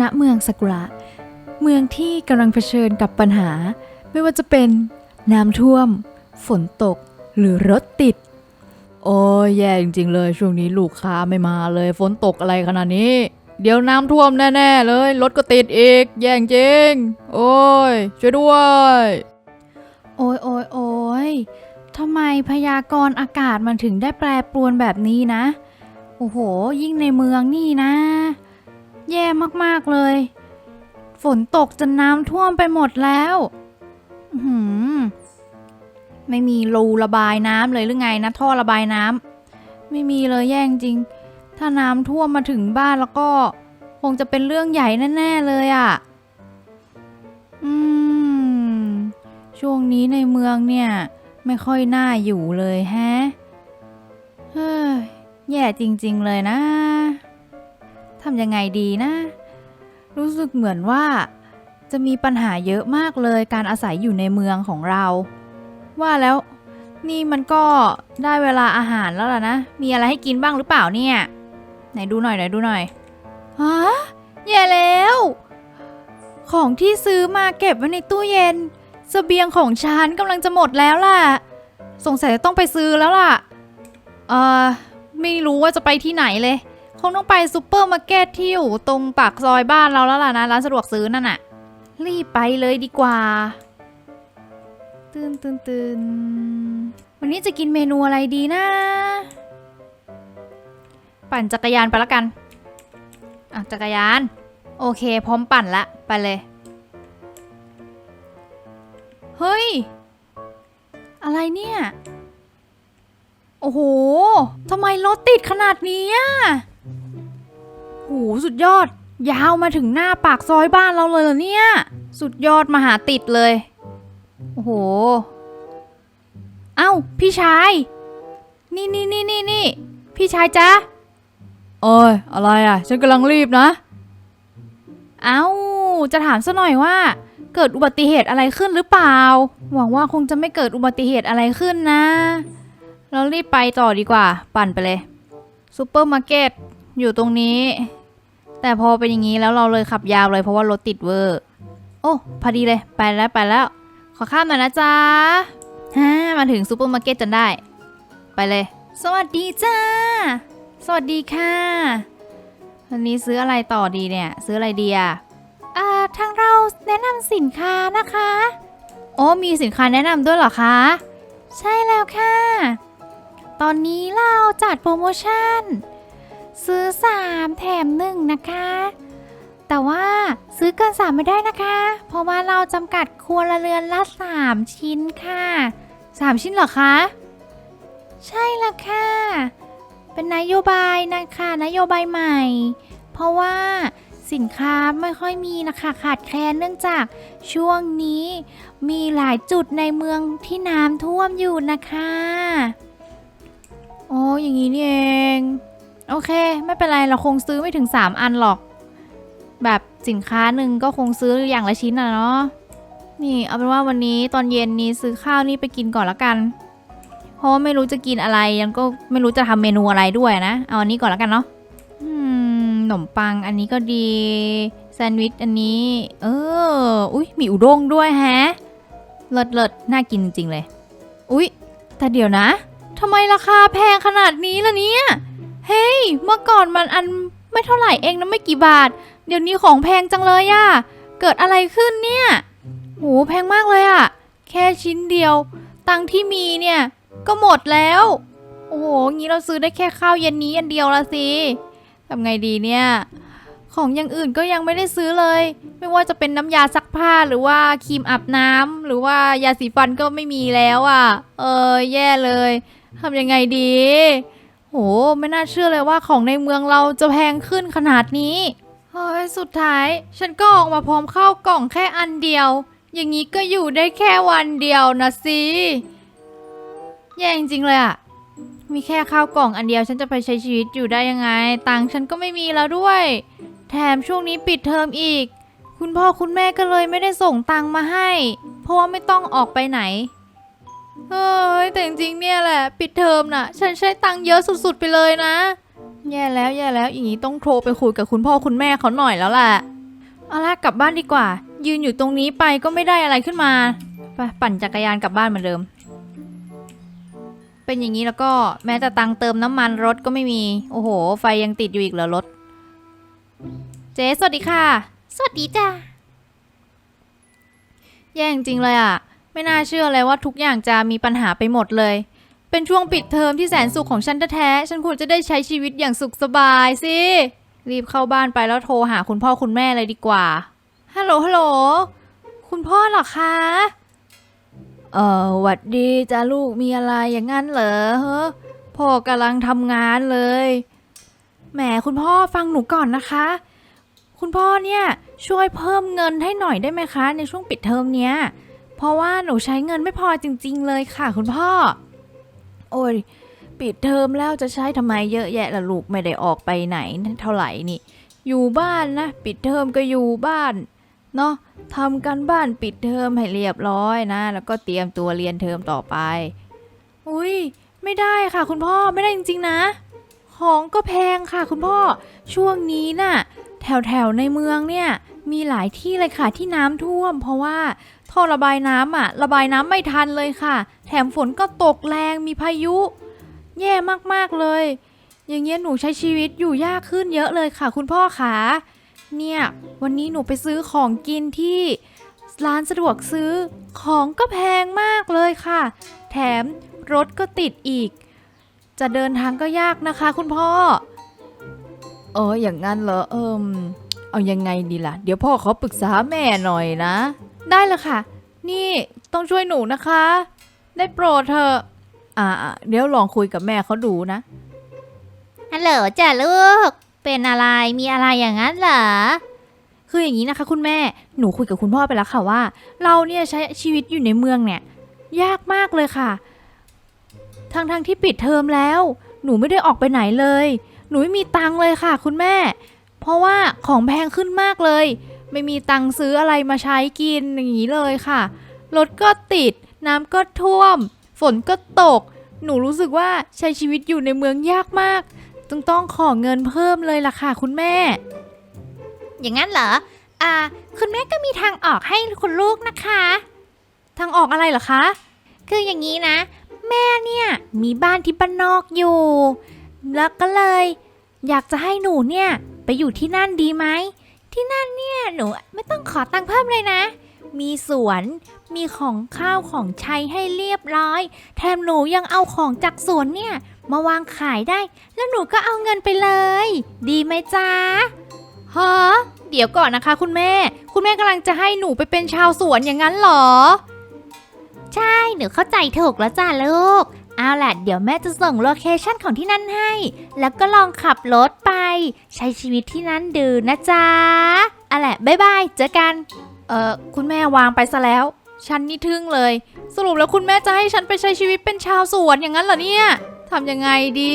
ณเมืองซากุระ เมืองที่กำลังเผชิญกับปัญหา ไม่ว่าจะเป็นน้ำท่วม ฝนตก หรือรถติด โอ้ยแย่จริงๆเลยช่วงนี้ลูกค้าไม่มาเลย ฝนตกอะไรขนาดนี้ เดี๋ยวน้ำท่วมแน่ๆเลย รถก็ติดอีก แย่จริง โอ้ยช่วยด้วย โอ้ยโอ้ยโอ้ยทำไมพยากรณ์อากาศมันถึงได้แปรปรวนแบบนี้นะ โอ้โห ยิ่งในเมืองนี่นะ แย่มากๆเลย ฝนตกจนน้ำท่วมไปหมดแล้วหือไม่มีรูระบายน้ำเลยหรือไงนะท่อระบายน้ำไม่มีเลยแย่จริง ถ้าน้ำท่วมมาถึงบ้านแล้วก็ คงจะเป็นเรื่องใหญ่แน่ ๆ เลยอะ่ะ อืม ช่วงนี้ในเมืองเนี่ย ไม่ค่อยน่าอยู่เลยแฮะ เฮ้ย แย่จริง ๆ เลยนะำยังไงดีนะ รู้สึกเหมือนว่า จะมีปัญหาเยอะมากเลยการอาศัยอยู่ในเมืองของเรา ว่าแล้วนี่มันก็ได้เวลาอาหารแล้วล่ะนะ มีอะไรให้กินบ้างหรือเปล่าเนี่ย ไหนดูหน่อยไหนดูหน่อยฮะแย่แล้ว ของที่ซื้อมาเก็บไว้ในตู้เย็นเสบียงของฉันกำลังจะหมดแล้วล่ะ สงสัยจะต้องไปซื้อแล้วล่ะ เออไม่รู้ว่าจะไปที่ไหนเลย คงต้องไปซูเปอร์มาร์เก็ตที่อยู่ตรงปากซอยบ้านเราแล้วล่ะนะร้านสะดวกซื้อนั่นน่ะ รีบไปเลยดีกว่า ตื่นตื่นตื่นวันนี้จะกินเมนูอะไรดีนะ ปั่นจักรยานไปละกันอะจักรยาน โอเค พร้อมปั่นละ ไปเลย เฮ้ย อะไรเนี่ย โอ้โหทำไมรถติดขนาดนี้อะ โอ้โหสุดยอด ยาวมาถึงหน้าปากซอยบ้านเราเลยเหรอเนี่ย สุดยอดมหาติดเลย โอ้โห เอ้า พี่ชาย นี่นี่นี่นี่นี่พี่ชายจ๊ะโอ้ยอะไรอะ ฉันกำลังรีบนะ เอ้า จะถามซะหน่อยว่า เกิดอุบัติเหตุอะไรขึ้นหรือเปล่า หวังว่าคงจะไม่เกิดอุบัติเหตุอะไรขึ้นนะ เรารีบไปต่อดีกว่า ปั่นไปเลยซูเปอร์มาร์เก็ตอยู่ตรงนี้ แต่พอเป็นอย่างนี้แล้วเราเลยขับยาวเลยเพราะว่ารถติดเวอร์ โอ้พอดีเลยไปแล้วไปแล้ว ขอข้ามหน่อยนะจ๊ะฮ่ามาถึงซูเปอร์มาร์เก็ตจนได้ ไปเลย สวัสดีจ้า สวัสดีค่ะวันนี้ซื้ออะไรต่อดีเนี่ย ซื้ออะไรดีอะอ่าทางเราแนะนำสินค้านะคะ โอ้มีสินค้าแนะนำด้วยเหรอคะ ใช่แล้วค่ะ ตอนนี้เราจัดโปรโมชั่น ซื้อ 3 แถม 1 นะคะ แต่ว่าซื้อเกิน 3 ไม่ได้นะคะ เพราะว่าเราจำกัดครัวเรือนละ 3 ชิ้นค่ะ 3 ชิ้นเหรอคะ ใช่ล้วค่ะ เป็นนโยบายนะคะนโยบายใหม่ เพราะว่าสินค้าไม่ค่อยมีนะคะขาดแคลนเนื่องจากช่วงนี้มีหลายจุดในเมืองที่น้ำท่วมอยู่นะคะ โอ้อย่างนี้นี่เอง โอเค ไม่เป็นไรเราคงซื้อไม่ถึง 3 อันหรอก แบบสินค้าหนึ่งก็คงซื้ออย่างละชิ้นอะเนาะนี่เอาเป็นว่าวันนี้ตอนเย็นนี้ซื้อข้าวนี่ไปกินก่อนละกัน เพราะว่าไม่รู้จะกินอะไรยังก็ไม่รู้จะทำเมนูอะไรด้วยนะ เอาอันนี้ก่อนละกันเนาะอืมขนมปังอันนี้ก็ดีแซนด์วิชอันนี้ เอออุ้ยมีอุด้งด้วยแฮะเลิศเลิศน่ากินจริงๆเลย อุ๊ยแต่เดี๋ยวนะทำไมราคาแพงขนาดนี้ล่ะเนี่ย เฮ้ย เมื่อก่อนมันอันไม่เท่าไหร่เองนะไม่กี่บาท เดี๋ยวนี้ของแพงจังเลยอะเกิดอะไรขึ้นเนี่ยโหแพงมากเลยอะแค่ชิ้นเดียว ตังที่มีเนี่ย ก็หมดแล้ว โอ้โหงี้เราซื้อได้แค่ข้าวเย็นนี้อันเดียวละสิทำไงดีเนี่ย ของอย่างอื่นก็ยังไม่ได้ซื้อเลย ไม่ว่าจะเป็นน้ำยาซักผ้าหรือว่าครีมอาบน้ำหรือว่ายาสีฟันก็ไม่มีแล้วอะ่ะ เออแย่เลยทำยังไงดี โหไม่น่าเชื่อเลยว่าของในเมืองเราจะแพงขึ้นขนาดนี้เฮ้ยสุดท้ายฉันก็ออกมาพร้อมข้าวกล่องแค่อันเดียว อย่างนี้ก็อยู่ได้แค่วันเดียวนะสิแย่จริงๆเลยอะมีแค่ข้าวกล่องอันเดียวฉันจะไปใช้ชีวิตอยู่ได้ยังไง ตังค์ฉันก็ไม่มีแล้วด้วย แถมช่วงนี้ปิดเทอมอีก คุณพ่อคุณแม่ก็เลยไม่ได้ส่งตังค์มาให้ เพราะว่าไม่ต้องออกไปไหน เฮ้ยแต่จริงๆเนี่ยแหละ ปิดเทอมน่ะ ฉันใช้ตังค์เยอะสุดๆไปเลยนะ แย่แล้วแย่แล้วอย่างนี้ต้องโทรไปคุยกับคุณพ่อคุณแม่เขาหน่อยแล้วแหละเอาละกลับบ้านดีกว่า ยืนอยู่ตรงนี้ไปก็ไม่ได้อะไรขึ้นมาไปปั่นจักรยานกลับบ้านเหมือนเดิม เป็นอย่างนี้แล้วก็แม้แต่ตังค์เติมน้ำมันรถก็ไม่มี โอ้โห ไฟยังติดอยู่อีกเหรอรถ เจ๊สวัสดีค่ะ สวัสดีจ้าแย่จริงๆเลยอะ่ะ ไม่น่าเชื่อเลยว่าทุกอย่างจะมีปัญหาไปหมดเลย เป็นช่วงปิดเทอมที่แสนสุขของฉันแท้ๆ ฉันควรจะได้ใช้ชีวิตอย่างสุขสบายสิ รีบเข้าบ้านไปแล้วโทรหาคุณพ่อคุณแม่เลยดีกว่า ฮัลโหล ฮัลโหล คุณพ่อเหรอคะ เออหวัดดีจ้าลูกมีอะไรอย่างนั้นเหรอเฮ้อพ่อกำลังทำงานเลย แหมคุณพ่อฟังหนูก่อนนะคะ คุณพ่อเนี่ยช่วยเพิ่มเงินให้หน่อยได้ไหมคะ ในช่วงปิดเทอมเนี้ย เพราะว่าหนูใช้เงินไม่พอจริง ๆ เลยค่ะ คุณพ่อ โอ้ยปิดเทอมแล้วจะใช้ทำไมเยอะแยะล่ะลูกไม่ได้ออกไปไหนเท่าไหร่นี่ อยู่บ้านนะ ปิดเทอมก็อยู่บ้านเนาะทำกันบ้านปิดเทอมให้เรียบร้อยนะ แล้วก็เตรียมตัวเรียนเทอมต่อไป อุ้ยไม่ได้ค่ะ คุณพ่อไม่ได้จริง ๆ นะ ของก็แพงค่ะ คุณพ่อช่วงนี้น่ะ แถวแถวๆในเมืองเนี่ย มีหลายที่เลยค่ะที่น้ำท่วม เพราะว่าท่อระบายน้ำอะ ระบายน้ำไม่ทันเลยค่ะ แถมฝนก็ตกแรงมีพายุ แย่มากๆเลย อย่างเงี้ยหนูใช้ชีวิตอยู่ยากขึ้นเยอะเลยค่ะ คุณพ่อขาเนี่ยวันนี้หนูไปซื้อของกินที่ร้านสะดวกซื้อของก็แพงมากเลยค่ะ แถมรถก็ติดอีก จะเดินทางก็ยากนะคะ คุณพ่อ เอออย่างงั้นเหรอเอิม เอายังไงดีล่ะ เดี๋ยวพ่อเขาปรึกษาแม่หน่อยนะ ได้เลยค่ะ นี่ต้องช่วยหนูนะคะ ได้โปรดเถอะอ่าๆเดี๋ยวลองคุยกับแม่เขาดูนะ ฮัลโหลจ้าลูก เป็นอะไร มีอะไรอย่างนั้นเหรอ คืออย่างนี้นะคะ คุณแม่ หนูคุยกับคุณพ่อไปแล้วค่ะว่า เราเนี่ยใช้ชีวิตอยู่ในเมืองเนี่ย ยากมากเลยค่ะทั้งทงๆที่ปิดเทอมแล้ว หนูไม่ได้ออกไปไหนเลย หนูไม่มีตังค์เลยค่ะ คุณแม่ เพราะว่าของแพงขึ้นมากเลย ไม่มีตังค์ซื้ออะไรมาใช้กินอย่างนี้เลยค่ะ รถก็ติด น้ำก็ท่วม ฝนก็ตก หนูรู้สึกว่าใช้ชีวิตอยู่ในเมืองยากมากต้องต้องขอเงินเพิ่มเลยล่ะค่ะคุณแม่ อย่างนั้นเหรอ อ่า คุณแม่ก็มีทางออกให้คุณลูกนะคะ ทางออกอะไรเหรอคะ คืออย่างนี้นะ แม่เนี่ยมีบ้านที่บ้านนอกอยู่ แล้วก็เลย อยากจะให้หนูเนี่ยไป อยู่ที่นั่นดีไหม ที่นั่นเนี่ย หนูไม่ต้องขอตังค์เพิ่มเลยนะ มีสวน มีของข้าวของใช้ให้เรียบร้อย แถมหนูยังเอาของจากสวนเนี่ย มาวางขายได้ แล้วหนูก็เอาเงินไปเลย ดีไหมจ๊ะฮะเดี๋ยวก่อนนะคะ คุณแม่ คุณแม่กำลังจะให้หนูไปเป็นชาวสวนอย่างนั้นเหรอ ใช่ หนูเข้าใจถูกแล้วจ้าลูก เอาล่ะ เดี๋ยวแม่จะส่งโลเคชั่นของที่นั่นให้ แล้วก็ลองขับรถไป ใช้ชีวิตที่นั่นดูนะจ๊ะเอาละบ๊ายบาย เจอกัน เออคุณแม่วางไปซะแล้ว ฉันนี่ทึ่งเลย สรุปแล้วคุณแม่จะให้ฉันไปใช้ชีวิตเป็นชาวสวนอย่างนั้นเหรอเนี่ยทำยังไงดี